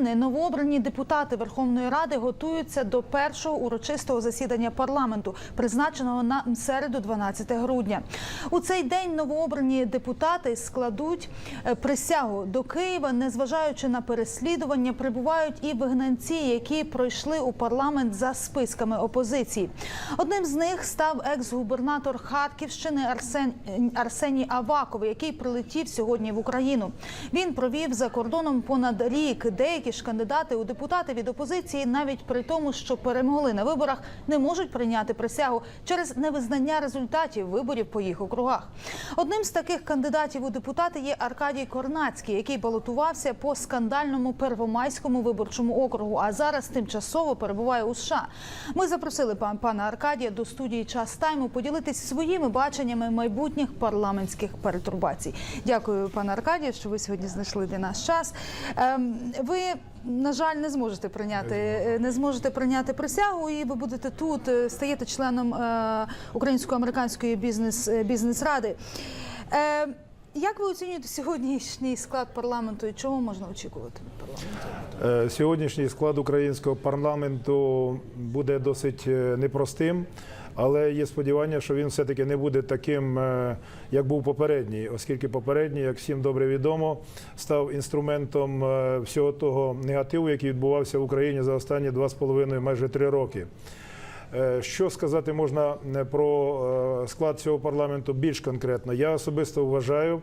Новообрані депутати Верховної Ради готуються до першого урочистого засідання парламенту, призначеного на середу, 12 грудня. У цей день новообрані депутати складуть е, присягу до Києва, незважаючи на переслідування, прибувають і вигнанці, які пройшли у парламент за списками опозиції. Одним з них став екс-губернатор Харківщини Арсен Арсеній Аваков, який прилетів сьогодні в Україну. Він провів за кордоном понад рік. Деякі ж кандидати у депутати від опозиції, навіть при тому, що перемогли на виборах, не можуть прийняти присягу через невизнання результатів виборів по їх округах. Одним з таких кандидатів у депутати є Аркадій Корнацький, який балотувався по скандальному первомайському виборчому округу, а зараз тимчасово перебуває у США. Ми запросили пан пана Аркадія до студії час тайму поділитись своїми баченнями майбутніх парламентських перетурбацій. Дякую, пане Аркадію, що ви сьогодні знайшли для нас час. Ем, ви на жаль, не зможете прийняти, е, не зможете прийняти присягу, і ви будете тут е, стаєте членом е, українсько-американської бізнес е, бізнес-ради. Як ви оцінюєте сьогоднішній склад парламенту і чого можна очікувати від парламенту? Е, Сьогоднішній склад українського парламенту буде досить е, непростим, але є сподівання, що він все-таки не буде таким, е, як був попередній, оскільки попередній, як всім добре відомо, став інструментом всього того негативу, який відбувався в Україні за останні два з половиною, майже три роки. Е, Що сказати можна е, про е, склад цього парламенту більш конкретно? Я особисто вважаю,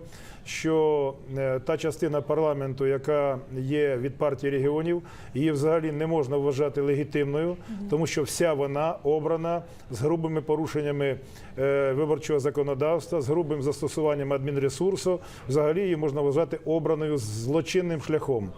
що е, та частина парламенту, яка є від партії регіонів, її взагалі не можна вважати легітимною, тому що вся вона обрана з грубими порушеннями е, виборчого законодавства, з грубим застосуванням адмінресурсу. Взагалі її можна вважати обраною злочинним шляхом.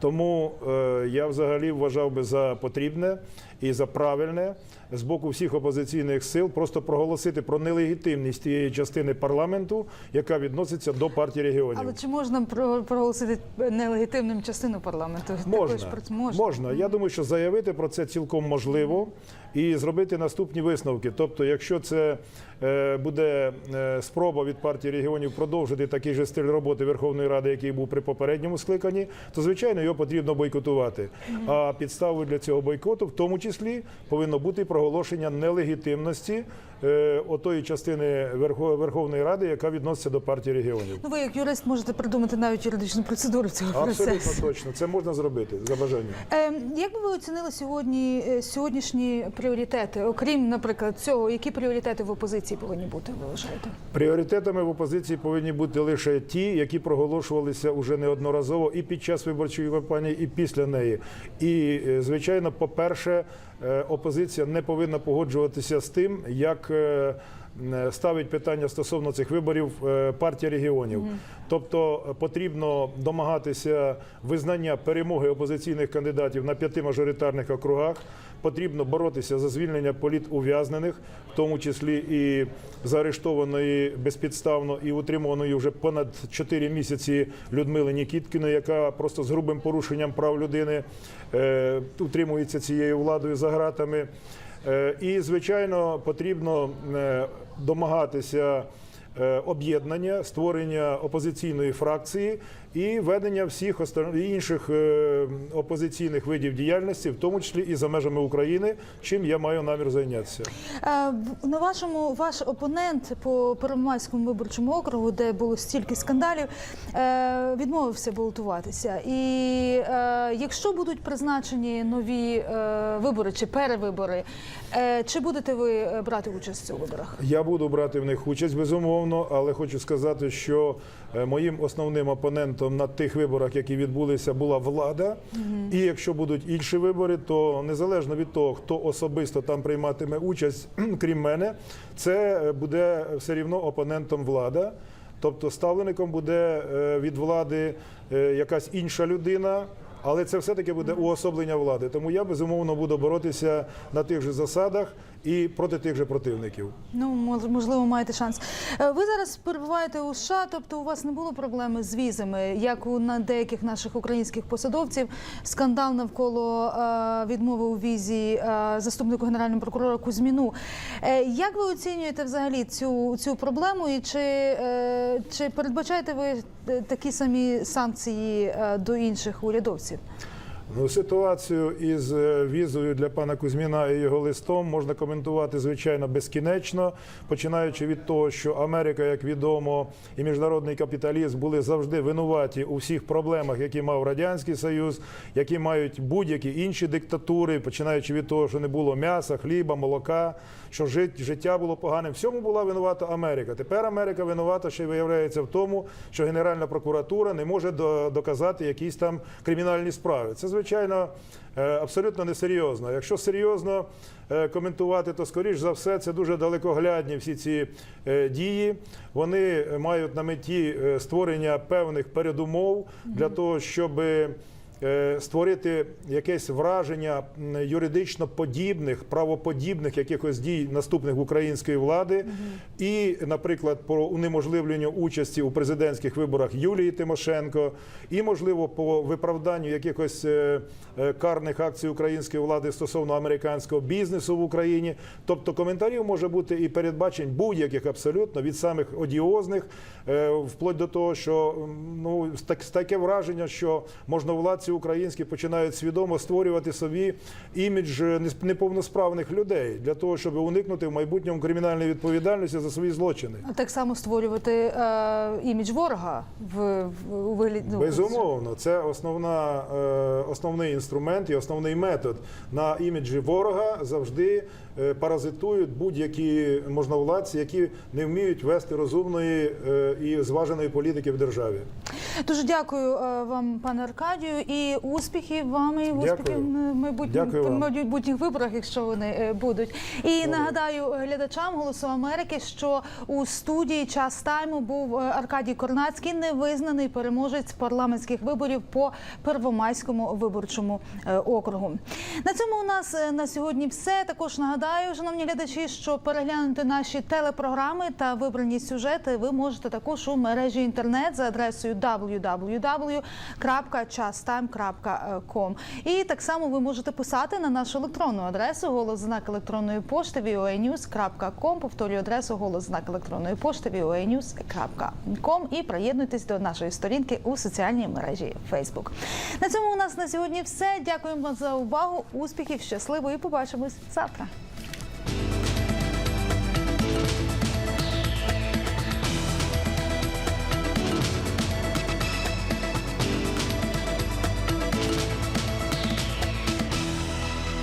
Тому е, я взагалі вважав би за потрібне і за правильне з боку всіх опозиційних сил просто проголосити про нелегітимність тієї частини парламенту, яка відноситься до партії регіонів. Але чи можна про- проголосити нелегітимним частину парламенту? Також Можна, про це можна. Я думаю, що заявити про це цілком можливо і зробити наступні висновки. Тобто, якщо це е, буде е, спроба від партії регіонів продовжити такий же стиль роботи Верховної Ради, який був при попередньому скликанні, то звичайно його потрібно бойкотувати. А підставою для цього бойкоту, в тому числі, повинно бути проголошення нелегітимності е, отої частини Верхо- Верховної Ради, яка відноситься до партії регіонів. Ну, ви як юрист можете придумати навіть юридичну процедуру цього процесу. Абсолютно точно, це можна зробити за бажанням. Е, як би ви оцінили сьогодні сьогоднішні пріоритети? Окрім, наприклад, цього, які пріоритети в опозиції повинні бути? Ви вважаєте? Пріоритетами в опозиції повинні бути лише ті, які проголошувалися уже неодноразово і під час виборчої кампанії, і після неї. І е, звичайно, по-перше, е, опозиція не повинна погоджуватися з тим, як. е, Ставить питання стосовно цих виборів партія регіонів, тобто потрібно домагатися визнання перемоги опозиційних кандидатів на п'яти мажоритарних округах. Потрібно боротися за звільнення політув'язнених, в тому числі і заарештованої безпідставно і утримуваної вже понад 4 місяці Людмили Нікіткіної, яка просто з грубим порушенням прав людини е, утримується цією владою за ґратами. Е, і, звичайно, потрібно е, домагатися об'єднання, створення опозиційної фракції і ведення всіх інших е, опозиційних видів діяльності, в тому числі і за межами України, чим я маю намір зайнятися. Е, на вашому ваш опонент по Первомайському виборчому округу, де було стільки скандалів, е, відмовився балотуватися. І е, якщо будуть призначені нові е, вибори чи перевибори, е, чи будете ви е, брати участь у виборах? Я буду брати в них участь безумовно, але хочу сказати, що е, моїм основним опонентом на тих виборах, які відбулися, була влада. І якщо будуть інші вибори, то незалежно від того, хто особисто там прийматиме участь, крім мене, це е, буде все рівно опонентом влада. Тобто ставлеником буде е, від влади якась інша людина. Але це все-таки буде уособлення влади. Тому я безумовно буду боротися на тих же засадах і проти тих же противників. Ну можливо, маєте шанс. Е, Ви зараз перебуваєте у США, тобто у вас не було проблеми з візами, як у на деяких наших українських посадовців. Скандал навколо е, відмови у візі е, заступнику генерального прокурора Кузьміну. Як ви оцінюєте взагалі цю, цю проблему? І чи, чи передбачаєте ви такі самі санкції до інших урядовців? Ну, ситуацію із е, візою для пана Кузьміна і його листом можна коментувати звичайно безкінечно, починаючи від того, що Америка, як відомо, і міжнародний капіталізм були завжди винуваті у всіх проблемах, які мав радянський союз, які мають будь-які інші диктатури, починаючи від того, що не було м'яса, хліба, молока, що жит- життя було поганим. Всьому була винувата Америка. Тепер Америка винувата ще й виявляється в тому, що Генеральна прокуратура не може доказати якісь там кримінальні справи. Це звичайно е, абсолютно несерйозно. Якщо серйозно е, коментувати, то скоріш за все це дуже далекоглядні всі ці е, дії. Вони мають на меті створення певних передумов для того, щоб е, створити якесь враження юридично подібних, правоподібних якихось дій наступних української влади, і, наприклад, по унеможливленню участі у президентських виборах Юлії Тимошенко, і можливо по виправданню якихось е, е, карних акцій української влади стосовно американського бізнесу в Україні. Тобто коментарів може бути і передбачень будь-яких абсолютно від самих одіозних, е, вплоть до того, що ну так таке враження, що можновладці українські починають свідомо створювати собі імідж е, неповносправних людей для того, щоб уникнути в майбутньому кримінальної відповідальності за свої злочини. Так само створювати е, імідж ворога в, в у вигляді ну, Безумовно, це основна, е, основний інструмент і основний метод. На іміджі ворога завжди е, паразитують будь-які можновладці, які не вміють вести розумної е, і зваженої політики в державі. Дуже дякую е, вам, пане Аркадію, і успіхів вам, і успіхів Дякую. на майбутніх, виборах, якщо вони е, будуть. І нагадаю глядачам Голосу Америки, що у студії час тайму був е, Аркадій Корнацький, невизнаний переможець парламентських виборів по Первомайському виборчому е, округу. На цьому у нас е, на сьогодні все. Також нагадаю, шановні глядачі, що переглянути наші телепрограми та вибрані сюжети ви можете також у мережі інтернет за адресою www.chastime.com. І так само ви можете писати на нашу електронну адресу голос знак електронної пошти voanews.com. Повторюю адресу голос знак електронної пошти voanews.com і приєднуйтесь до нашої сторінки у соціальній мережі Facebook. На цьому у нас на сьогодні все. Дякуємо за увагу. Успіхів, щасливо і побачимось завтра.